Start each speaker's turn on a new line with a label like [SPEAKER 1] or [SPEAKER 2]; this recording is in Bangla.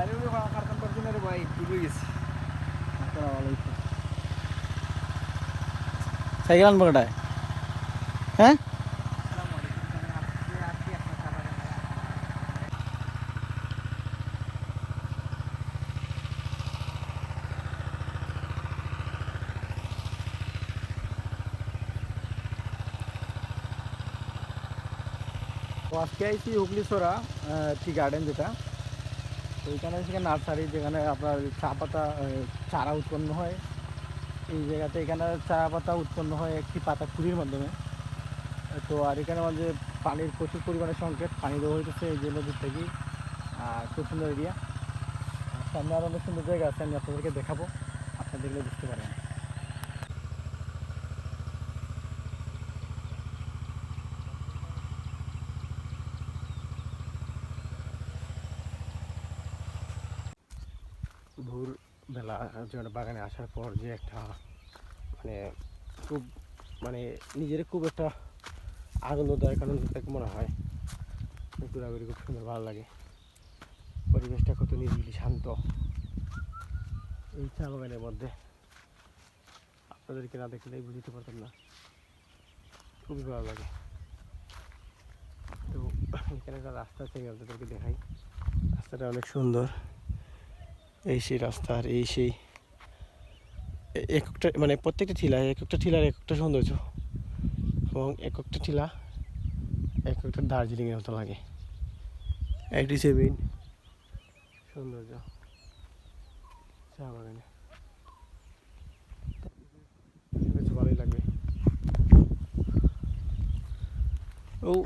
[SPEAKER 1] ভাই ডুবে গেছি।
[SPEAKER 2] সাইকেল আনব কটায় হ্যাঁ? আজকে আইছি হুগলি সোরা টি গার্ডেন যেটা। তো এখানে সেখানে নার্সারি, যেখানে আপনার চা পাতা চারা উৎপন্ন হয়। এই জায়গাতে এখানে চা পাতা উৎপন্ন হয় একটি পাতা কুড়ির মাধ্যমে। তো আর এখানে আমাদের পানির প্রচুর পরিমাণে সংকেত, পানি দেওয়া হইতেছে এই যে নদীর থেকেই আর খুব সুন্দর এরিয়া। সামনে আরও অনেক সুন্দর জায়গা আছে, আমি আপনাদেরকে দেখাবো। আপনারা দেখলে বুঝতে পারেন ভোর বেলা যখন বাগানে আসার পর যে একটা মানে খুব মানে নিজের খুব একটা আনন্দ আনন্দদায়ক আনন্দদায়ক মনে হয়। ঘোরাঘুরি খুব সুন্দর, ভালো লাগে। পরিবেশটা কত নিরিবিলি, শান্ত। এই চা বাগানের মধ্যে। আপনাদেরকে না দেখলে বুঝতে পারতাম না। খুবই ভালো লাগে। তো এখানে একটা রাস্তা আছে আপনাদেরকে দেখাই। রাস্তাটা অনেক সুন্দর। এই সেই রাস্তার, এই সেই এক একটা মানে প্রত্যেকটা টিলা এক একটা টিলার এক একটা সৌন্দর্য এবং এক একটা টিলা এক একটা দার্জিলিংয়ের মতো লাগে। একটি সেভিন সৌন্দর্য। চা বাগানে। ভালোই লাগবে। ও